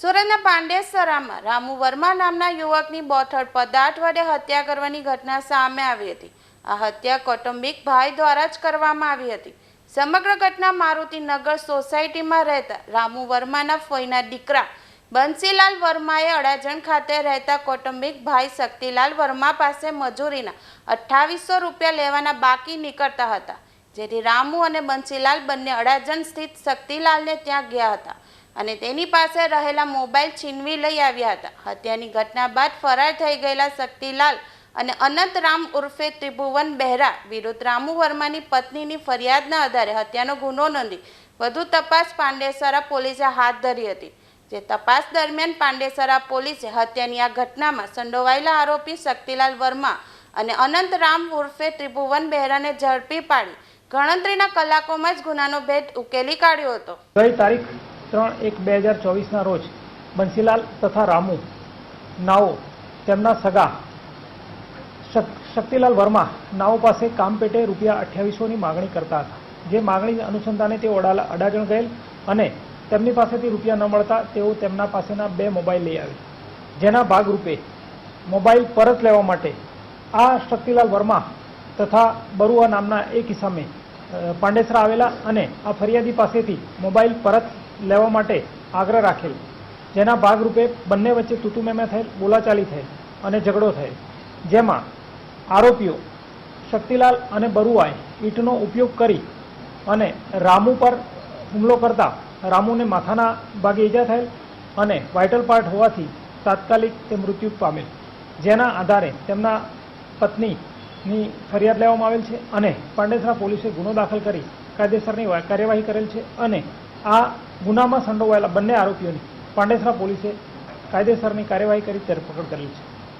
સુરતના પાંડેસરામાં રામુ વર્મા નામના યુવકની બોથડ પદાર્થ વડે હત્યા કરવાની ઘટના સામે આવી હતી. આ હત્યા કૌટુંબિક ભાઈ દ્વારા જ કરવામાં આવી હતી. સમગ્ર ઘટના મારુતિનગર સોસાયટીમાં રહેતા રામુ વર્માના ફોઈના દીકરા બંસીલાલ વર્માએ અડાજણ ખાતે રહેતા કૌટુંબિક ભાઈ શક્તિલાલ વર્મા પાસે મજૂરીના અઠ્ઠાવીસો રૂપિયા લેવાના બાકી નીકળતા હતા. જેથી રામુ અને બંસીલાલ બંને અડાજણ સ્થિત શક્તિલાલને ત્યાં ગયા હતા. અને તેની પાસે રહેલા મોબાઈલ છીનવી લઈ આવ્યા હતા. હત્યાની ઘટના બાદ ફરાર થઈ ગયેલા શક્તિલાલ અને અનંતરામ ઉર્ફે ત્રિભુવન બહેરા વિરુદ્ધ રામુ વર્માની પત્નીની ફરિયાદના આધારે હત્યાનો ગુનો નોંધી વધુ તપાસ પાંડેસરા પોલીસે હાથ ધરી હતી. જે તપાસ દરમિયાન પાંડેસરા પોલીસે હત્યાની આ ઘટનામાં સંડોવાયેલા આરોપી શક્તિલાલ વર્મા અને અનંતરામ ઉર્ફે ત્રિભુવન બહેરાને ઝડપી પાડી ગણતરીના કલાકોમાં જ ગુનાનો ભેદ ઉકેલી કાઢ્યો હતો. કઈ તારીખ? ત્રણ એક બે હજાર ચોવીસના રોજ બંસીલાલ તથા રામુ, નાઓ, તેમના સગા શક- શક્તિલાલ વર્મા નાઓ પાસે કામ પેટે રૂપિયા અઠ્યાવીસોની માગણી કરતા હતા. જે માગણી અનુસંધાને તેઓ અડાલા અડાજણ ગયેલ અને તેમની પાસેથી રૂપિયા ન મળતા તેઓ તેમના પાસેના બે મોબાઈલ લઈ આવ્યા. જેના ભાગરૂપે મોબાઈલ પરત લેવા માટે આ શક્તિલાલ વર્મા તથા બરુઆ નામના એક ઇસમે પાંડેસરા આવેલા અને આ ફરિયાદી પાસેથી મોબાઈલ પરત લેવા માટે આગ્રહ રાખેલ. જેના ભાગરૂપે બંને વચ્ચે તૂતુમેમે થયેલ બોલાચાલી થયેલ અને ઝઘડો થયેલ જેમાં આરોપીઓ શક્તિલાલ અને બરુઆએ ઈંટનો ઉપયોગ કરી અને રામુ પર હુમલો કરતા રામુને માથાના ભાગે ઈજા થયેલ અને વાઇટલ પાર્ટ હોવાથી તાત્કાલિક તે મૃત્યુ પામેલ. જેના આધારે તેમના પત્નીની ફરિયાદ લેવામાં આવેલ છે અને પાંડેસરા પોલીસે ગુનો દાખલ કરી કાયદેસરની કાર્યવાહી કરેલ છે અને આ ગુનામાં સંડોવાયેલા બંને આરોપીઓની પાંડેસરા પોલીસે કાયદેસરની કાર્યવાહી કરી ધરપકડ કરેલી છે.